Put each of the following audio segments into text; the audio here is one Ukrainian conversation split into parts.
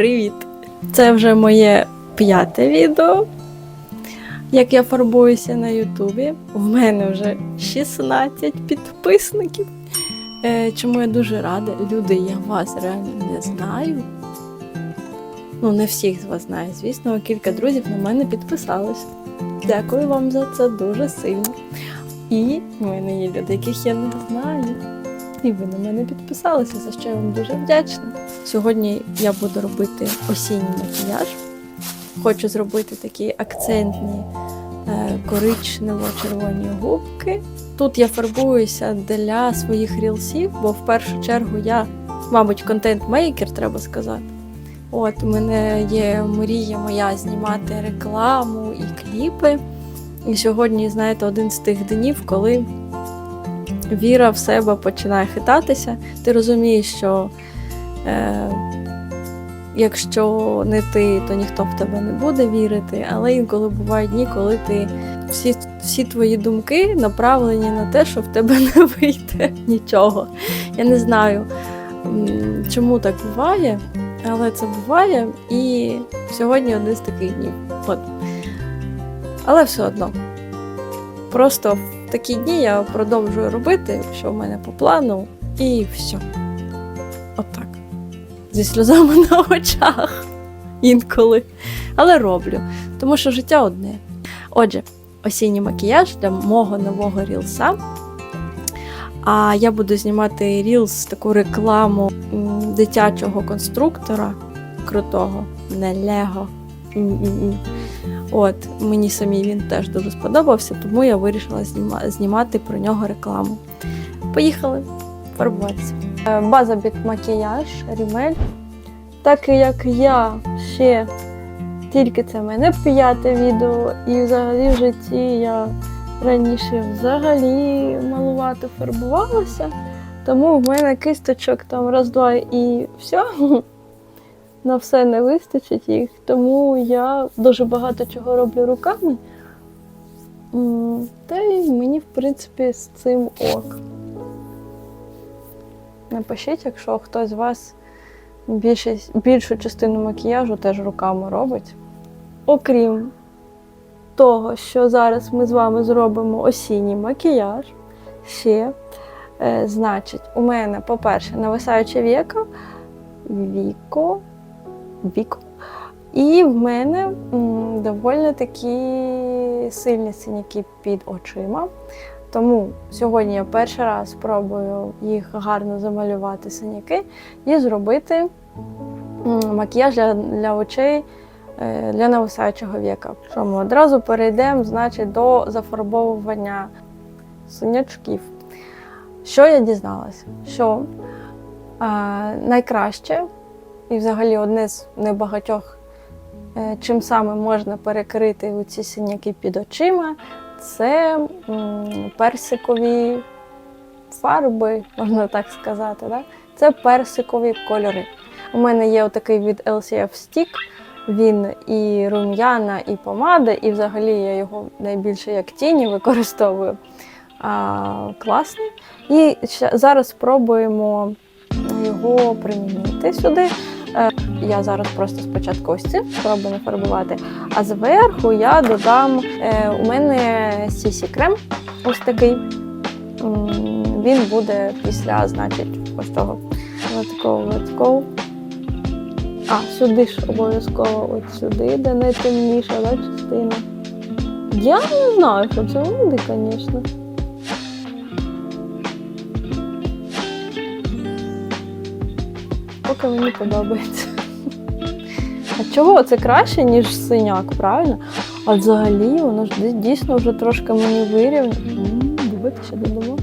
Привіт! Це вже моє п'яте відео, як я фарбуюся на Ютубі. У мене вже 16 підписників. Е, чому я дуже рада. Люди, я вас реально не знаю. Ну, не всіх з вас знаю, звісно, кілька друзів на мене підписались. Дякую вам за це дуже сильно. І в мене є люди, яких я не знаю. І ви на мене підписалися, за що я вам дуже вдячна. Сьогодні я буду робити осінній макіяж. Хочу зробити такі акцентні е, коричнево-червоні губки. Тут я фарбуюся для своїх рілсів, бо в першу чергу я, мабуть, контент-мейкер, треба сказати. От, у мене є мрія моя знімати рекламу і кліпи. І сьогодні, знаєте, один з тих днів, коли віра в себе починає хитатися. Ти розумієш, що е, якщо не ти, то ніхто в тебе не буде вірити. Але інколи бувають дні, коли ти всі, всі твої думки направлені на те, що в тебе не вийде нічого. Я не знаю, чому так буває, але це буває. І сьогодні один з таких днів. От. Але все одно. Просто такі дні я продовжую робити, що в мене по плану, і все. Отак. Зі сльозами на очах інколи. Але роблю, тому що життя одне. Отже, осінній макіяж для мого нового рілса. А я буду знімати рілс, таку рекламу дитячого конструктора крутого, не Лего. От, мені самій він теж дуже сподобався, тому я вирішила зніма- знімати про нього рекламу. Поїхали фарбуватися. Е, База під макіяж, рімель. Так як я ще тільки це мене п'яте відео, і взагалі в житті я раніше взагалі малувати фарбувалася, тому в мене кисточок там раз-два і все. На все не вистачить їх, тому я дуже багато чого роблю руками. Та й мені, в принципі, з цим ок. Напишіть, якщо хтось з вас більшість, більшу частину макіяжу теж руками робить. Окрім того, що зараз ми з вами зробимо осінній макіяж, ще, е, значить, у мене, по-перше, нависаюче віко, віко, віко. І в мене доволі такі сильні синяки під очима. Тому сьогодні я перший раз спробую їх гарно замалювати синяки і зробити макіяж для, для очей е, для нависаючого віка. Що ми одразу перейдемо значить, до зафарбовування синячків. Що я дізналася? Що е, найкраще і взагалі одне з небагатьох, е, чим саме можна перекрити ці синяки під очима, це персикові фарби, можна так сказати. Да? Це персикові кольори. У мене є отакий від LCF Stick. Він і рум'яна, і помада, і взагалі я його найбільше як тіні використовую. А, класний. І зараз спробуємо його примінити сюди. Е, Я зараз просто спочатку ось цим спробую нафарбувати, а зверху я додам е, у мене сісі крем ось такий. Він буде після, значить, ось того такого такого. А, сюди ж обов'язково от сюди, де найтемніша частина. Я не знаю, що це буде, звісно. Поки мені подобається. А чого це краще, ніж синяк, правильно? А взагалі воно ж дійсно вже трошки мені вирівняє. Дивити ще додамо.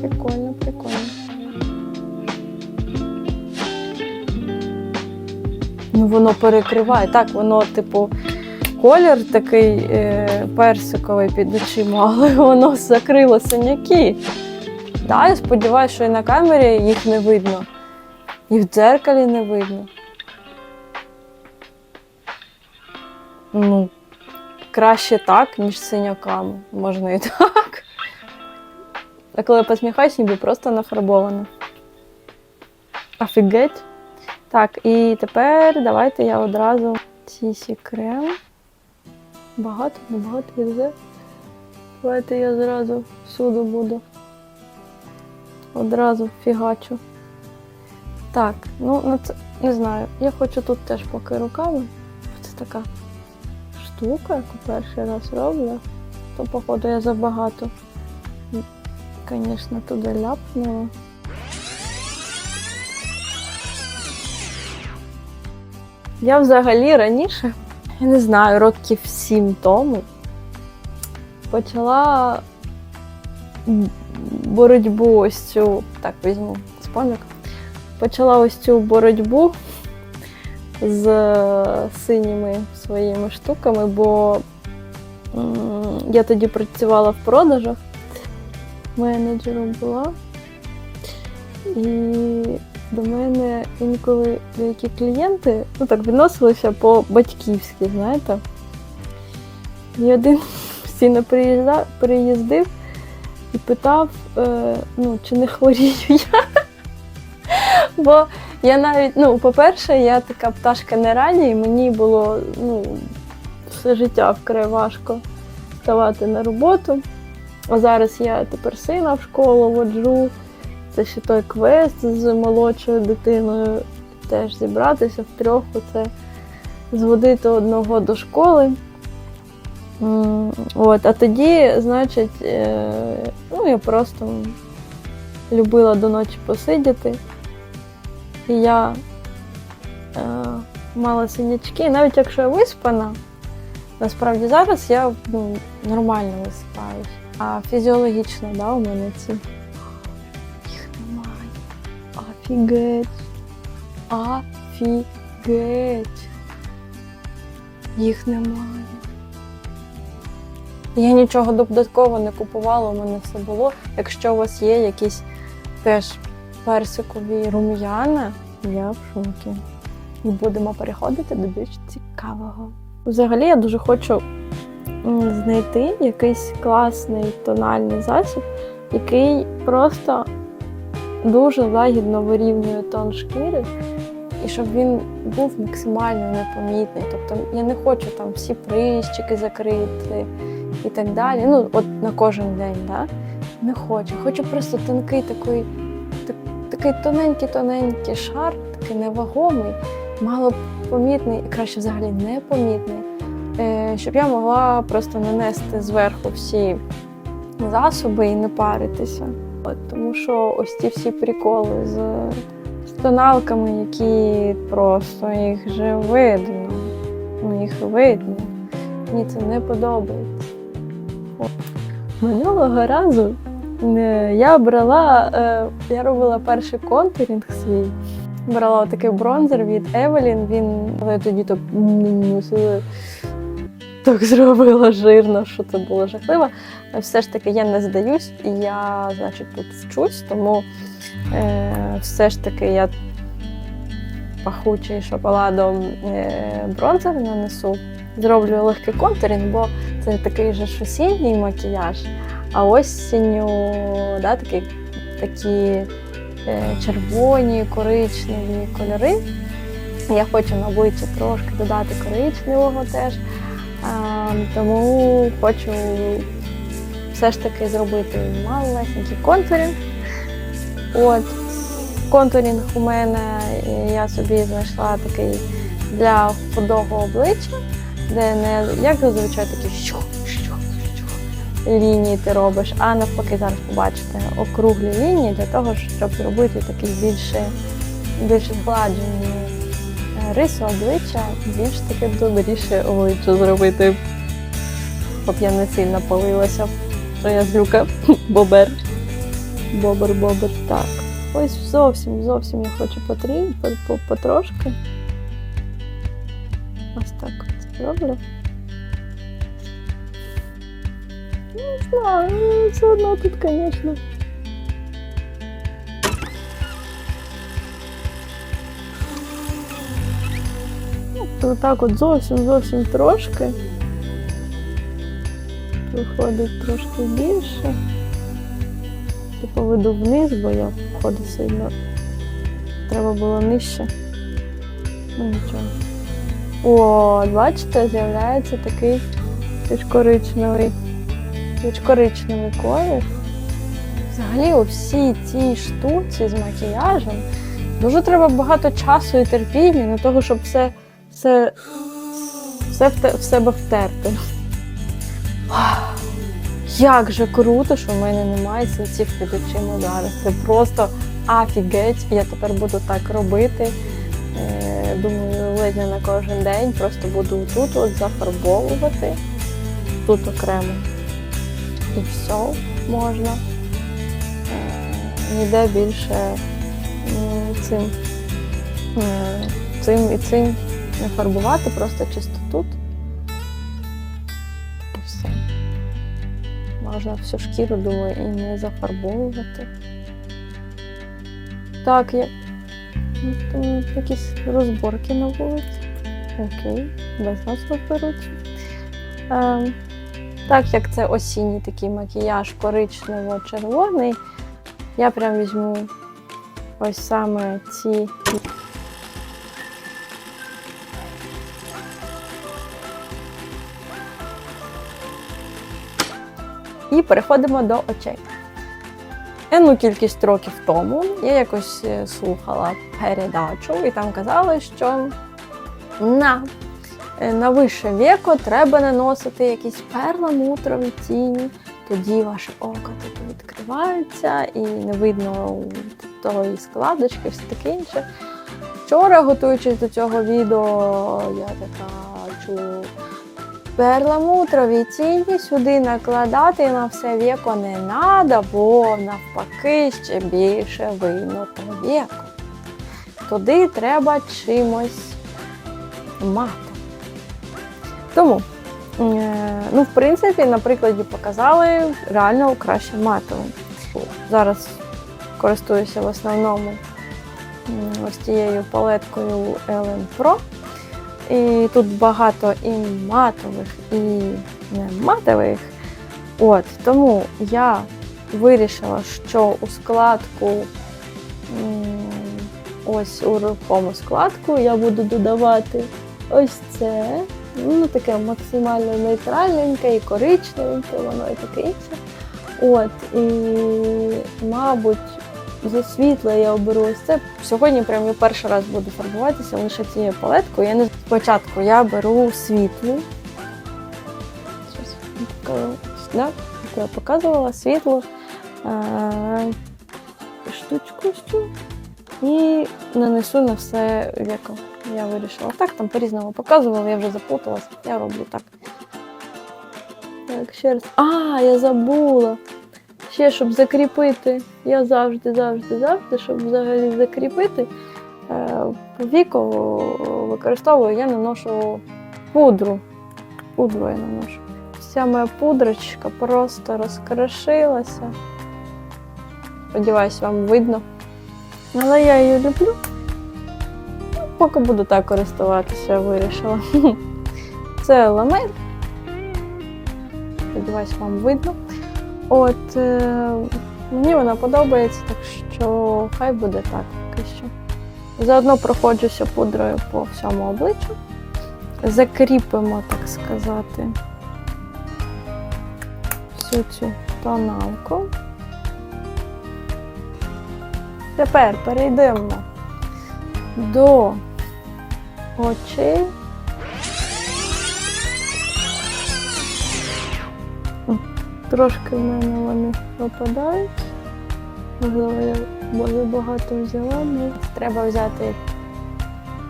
Прикольно, прикольно. Ну, воно перекриває. Так, воно, типу, колір такий е, персиковий під очима, але воно закрило синяки. Я сподіваюся, що і на камері їх не видно, і в дзеркалі не видно. Ну, краще так, ніж синяками. Можна і так. А коли посміхаюсь, ніби просто нафарбовано. Офігеть. Так, і тепер давайте я одразу сісі крем. Багато, небагато йде. Давайте я зразу всюди буду. Одразу фігачу. Так, ну на це не знаю. Я хочу тут теж поки руками. Це така штука, яку перший раз роблю. То, походу, я забагато. Звісно, туди ляпнула. Я взагалі раніше, я не знаю, років сім тому почала боротьбу ось цю, так візьму спомік, почала ось цю боротьбу з синіми своїми штуками, бо я тоді працювала в продажах, менеджером була. І до мене інколи деякі клієнти ну так відносилися по-батьківськи, знаєте. І один постійно приїздив і питав, е, ну, чи не хворію я. Бо я навіть, ну, по-перше, я така пташка не рання, і мені було ну, все життя вкрай важко вставати на роботу. А зараз я тепер сина в школу воджу. Це ще той квест з молодшою дитиною. Теж зібратися втрьох, оце зводити одного до школи. От, а тоді, значить, е, ну, я просто любила до ночі посидіти. І я е, мала синячки, навіть якщо я виспана, насправді зараз я ну, нормально висипаюсь. А фізіологічно, да, у мене ці їх немає. Офігеть. Офігеть. Їх немає. Я нічого додатково не купувала, у мене все було. Якщо у вас є якісь теж персикові рум'яна, я в шокі. І будемо переходити до більш цікавого. Взагалі я дуже хочу знайти якийсь класний тональний засіб, який просто дуже лагідно вирівнює тон шкіри, і щоб він був максимально непомітний. Тобто я не хочу там всі прищики закрити і так далі. Ну, от на кожен день, да? не хочу. Хочу просто тонкий такий, так- такий тоненький-тоненький шар, такий невагомий, мало помітний, і краще взагалі непомітний, е, щоб я могла просто нанести зверху всі засоби і не паритися. От, тому що ось ці всі приколи з, з тоналками, які просто їх вже видно. Ну, їх видно. Мені це не подобається. Минулого разу е, я брала, е, я робила перший контурінг свій. Брала такий бронзер від Evelyn, він але тоді так так зробила жирно, що це було жахливо. Все ж таки я не здаюсь, і я, значить, тут вчусь, тому е, все ж таки я пахучий шоколадом е, бронзер нанесу. Зроблю легкий контурінг, бо це такий же ж осінній макіяж, а осінню да, такі, такі е, червоні, коричневі кольори. Я хочу на обличчя трошки додати коричневого теж. Тому хочу все ж таки зробити малесенький контурінг. От, контурінг у мене я собі знайшла такий для худого обличчя, де не як зазвичай такі лінії ти робиш, а навпаки, зараз побачите округлі лінії для того, щоб зробити такий більше, більш згладжені е, риси обличчя, більш таке добріше обличчя зробити. Щоб я не сильно палилася, що я злюка бобер. Бобер, бобер, так. Ось зовсім, зовсім я хочу потрі, по- по- потрошки. Ось так от зроблю. Не знаю, ну, все одно тут, звісно. Ну, то так от зовсім, зовсім трошки. Виходить трошки більше. Типу веду вниз, бо я входу сильно треба було нижче. Ну нічого. О, бачите, з'являється такий більш коричневий, колір. Взагалі, у всій цій штуці з макіяжем дуже треба багато часу і терпіння на того, щоб все, все, все в, в себе втерти. Як же круто, що в мене немає синців під очима зараз. Це просто афігеть. Я тепер буду так робити. Е, Думаю, ледь на кожен день. Просто буду тут от зафарбовувати. Тут окремо. І все можна. Ніде більше цим, цим і цим не фарбувати, просто чисто тут. І все. Можна всю шкіру, думаю, і не зафарбовувати. Так, я. Там якісь розборки на вулиці. Окей, без нас розберуться. Ем, так як це осінній такий макіяж коричнево-червоний, я прям візьму ось саме ці. І переходимо до очей. Енну кількість років тому я якось е, слухала передачу, і там казали, що на, е, на вище віко треба наносити якісь перламутрові тіні, тоді ваше око таке відкривається і не видно тої складочки, все таке інше. Вчора, готуючись до цього відео, я така чую. Перламутрові тіні сюди накладати на все віко не треба, бо навпаки ще більше видно то віко. Туди треба чимось мати. Тому, е, ну, в принципі, на прикладі показали реально краще матовим. Зараз користуюся в основному ось цією палеткою Ellen Pro. І тут багато і матових, і не матових. От, тому я вирішила, що у складку, ось у рухому складку, я буду додавати ось це. Ну, таке максимально нейтральненьке і коричневеньке, воно і таке інше. От, і, мабуть, за світло я оберу ось це. Сьогодні прям я перший раз буду фарбуватися лише цією палеткою. Я не спочатку я беру світлу. Я. Да? Я показувала світлу е- штучку цю і нанесу на все віко. Я вирішила так, там по-різному показувала, я вже заплуталася. Я роблю так. Так, ще раз. А, я забула. Ще щоб закріпити. Я завжди, завжди, завжди, щоб взагалі закріпити. е, Віко використовую, я наношу пудру. Пудру я наношу. Вся моя пудрочка просто розкрошилася. Сподіваюсь, вам видно. Але я її люблю. Ну, Поки буду так користуватися, вирішила. Це ламель. Сподіваюсь, вам видно. От е, мені вона подобається, так що хай буде так поки що. Заодно проходжуся пудрою по всьому обличчю. Закріпимо, так сказати, всю цю тоналку. Тепер перейдемо до очей. Трошки в мене вони випадають. Можливо, я дуже багато взяла. але Треба взяти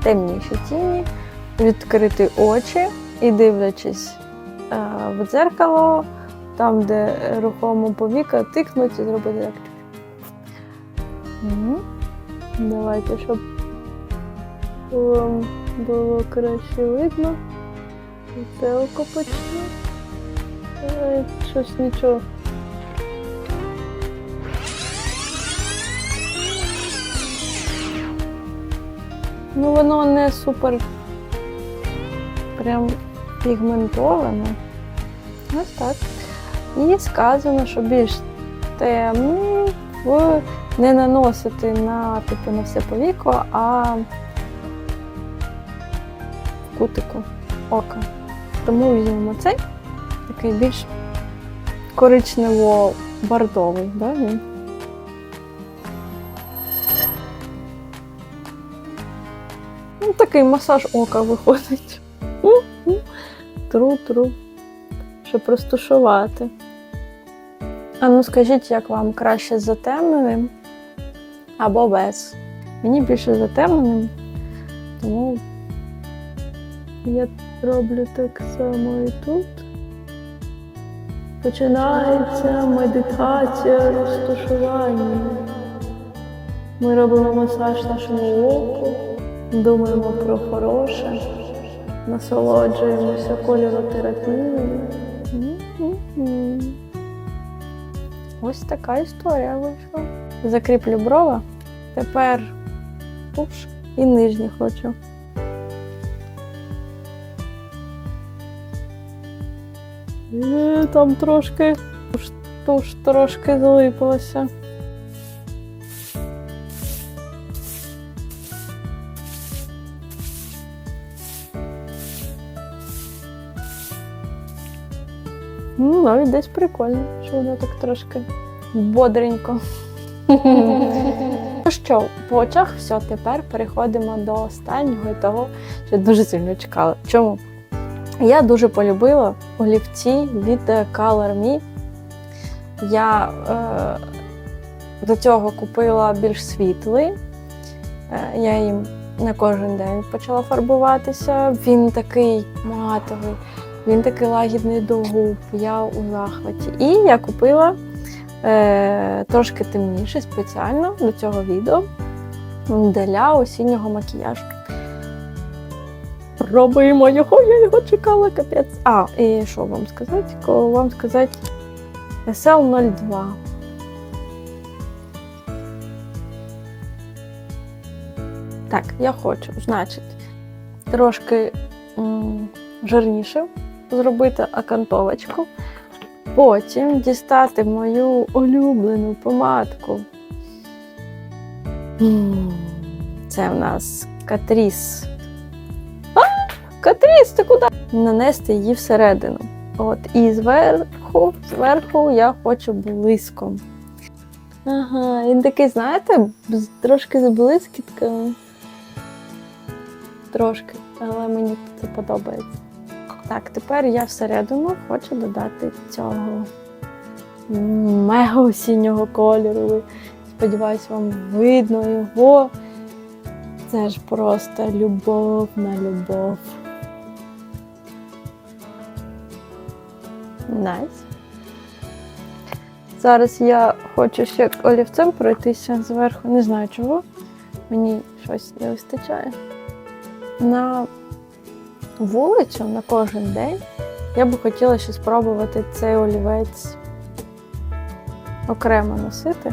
темніші тіні, відкрити очі і дивлячись е, в дзеркало, там, де рухомо повіка, тикнуть і зробити так. Давайте, щоб вам було краще видно. Це око почну. Е, Щось нічого. Ну, воно не супер прям пігментоване. Ось так. І сказано, що більш темний в не наносити на, типу, на все повіко, а в кутику ока. Тому візьмемо цей, такий більш коричнево-бордовий. Да, він? Ну, такий масаж ока виходить. Тру-тру. Щоб розтушувати. А ну скажіть, як вам краще з затемненим або без? Мені більше затемненим, тому я роблю так само і тут. Починається медитація розташування. Ми робимо масаж нашому оку, думаємо про хороше, насолоджуємося кольоротерапією. Ось така історія вийшла. Закріплю брова. Тепер туш і нижні хочу. Там трошки туш трошки залипалася. Ну, навіть десь прикольно, що воно так трошки бодренько. Ну що, по очах все, тепер переходимо до останнього і того, що дуже сильно чекала. Чому? Я дуже полюбила олівці від Color Me. Я е, до цього купила більш світлий. Е, я їм на кожен день почала фарбуватися. Він такий матовий, він такий лагідний до губ, я у захваті. І я купила е, трошки темніший спеціально до цього відео для осіннього макіяжу. Пробуємо його, я його чекала, капець. А, і що вам сказати? Кого вам сказати SL02. Так, я хочу, значить, трошки м, жирніше зробити окантовочку. Потім дістати мою улюблену помадку. Це в нас Катріс. Катріс, ти куди? Нанести її всередину. От, і зверху, зверху я хочу блиском. Ага, він такий, знаєте, трошки з блискітками. Трошки, але мені це подобається. Так, тепер я всередину хочу додати цього мега осіннього кольору. Сподіваюсь, вам видно його. Це ж просто любов на любов. Найс. Зараз я хочу ще олівцем пройтися зверху. Не знаю чого. Мені щось не вистачає. На вулицю на кожен день я би хотіла ще спробувати цей олівець окремо носити,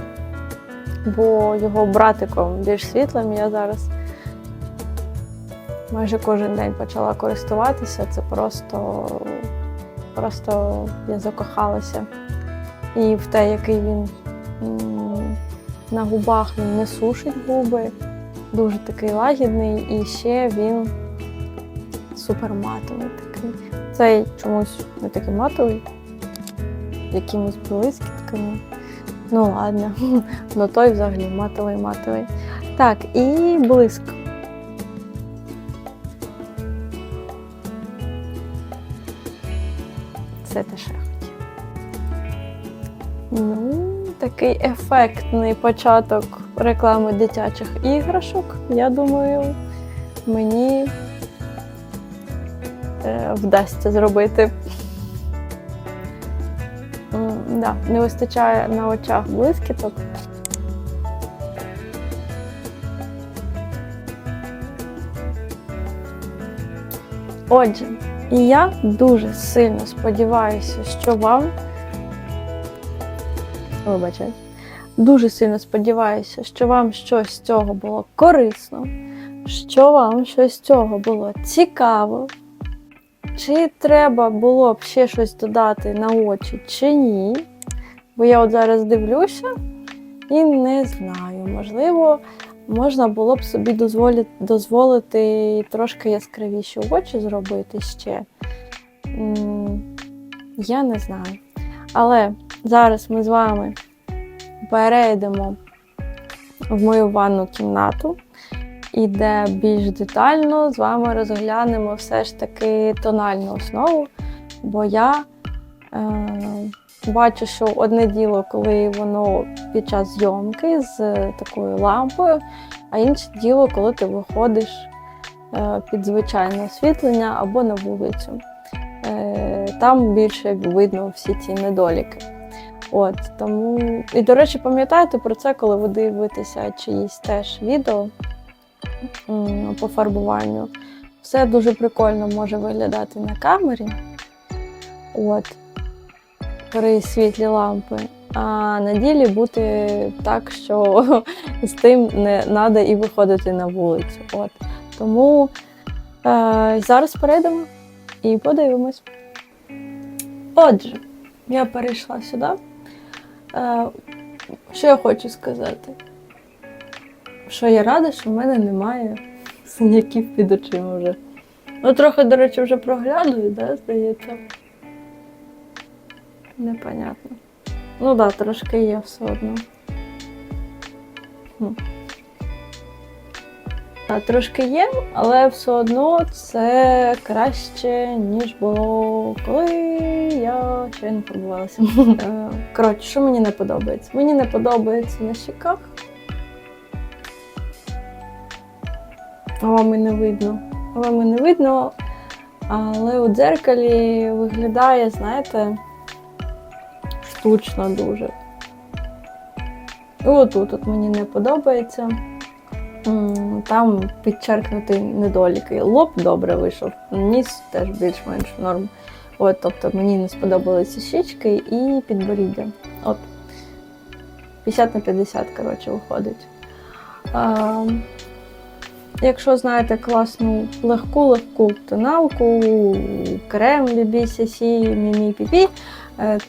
бо його братиком більш світлим я зараз майже кожен день почала користуватися. Це просто, просто я закохалася. І в те, який він на губах він не сушить губи, дуже такий лагідний, і ще він супер матовий такий. Цей чомусь не такий матовий, якимось блискітками. Ну ладно, ну той взагалі матовий матовий. Так, і блиск. Це те, я хотіла. Ну, такий ефектний початок реклами дитячих іграшок. Я думаю, мені е, вдасться зробити. Да, не вистачає на очах блискіток. Отже, і я дуже сильно сподіваюся, що вам. Вибачте. Дуже сильно сподіваюся, що вам щось з цього було корисно, що вам щось з цього було цікаво. Чи треба було б ще щось додати на очі, чи ні. Бо я от зараз дивлюся І не знаю, можливо, можна було б собі дозволити, дозволити трошки яскравіші очі зробити ще. Я не знаю. Але зараз ми з вами перейдемо в мою ванну кімнату, і де більш детально з вами розглянемо все ж таки тональну основу, бо я е, бачу, що одне діло, коли воно під час зйомки з такою лампою, а інше діло, коли ти виходиш е, під звичайне освітлення або на вулицю. Е, Там більше видно всі ці недоліки. От тому, і до речі, пам'ятаєте про це, коли ви дивитеся чиїсь теж відео по фарбуванню. Все дуже прикольно може виглядати на камері. От, при світлі лампи. А на ділі бути так, що з тим не треба і виходити на вулицю. От. Тому е, зараз перейдемо і подивимось. Отже, я перейшла сюди. Е, що я хочу сказати? Що я рада, що в мене немає синяків під очима вже. Ну, трохи, до речі, вже проглядую, да, здається. Непонятно. Ну так, да, трошки є все одно. Хм. Та, трошки є, але все одно це краще, ніж було, коли я ще не фарбувалася. Е, Коротше, що мені не подобається? Мені не подобається на щеках. А вам і не видно. Вам і не видно, але у дзеркалі виглядає, знаєте, штучно дуже. І отут от мені не подобається. Там підчеркнути недоліки. Лоб добре вийшов, ніс теж більш-менш норм. От, тобто мені не сподобалися щічки і підборіддя. От 50 на 50, коротше, виходить. А, якщо знаєте класну легку-легку тоналку, крем BB-CC, Mimi PP, е,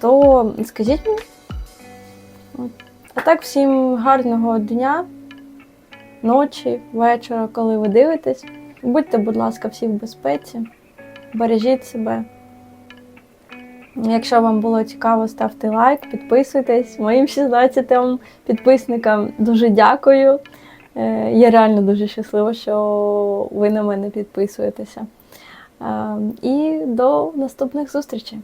то скажіть мені. А так, всім гарного дня, ночі, вечора, коли ви дивитесь. Будьте, будь ласка, всі в безпеці, бережіть себе. Якщо вам було цікаво, ставте лайк, підписуйтесь. Моїм 16 підписникам дуже дякую. Е, Я реально дуже щаслива, що ви на мене підписуєтеся. Е, І до наступних зустрічей!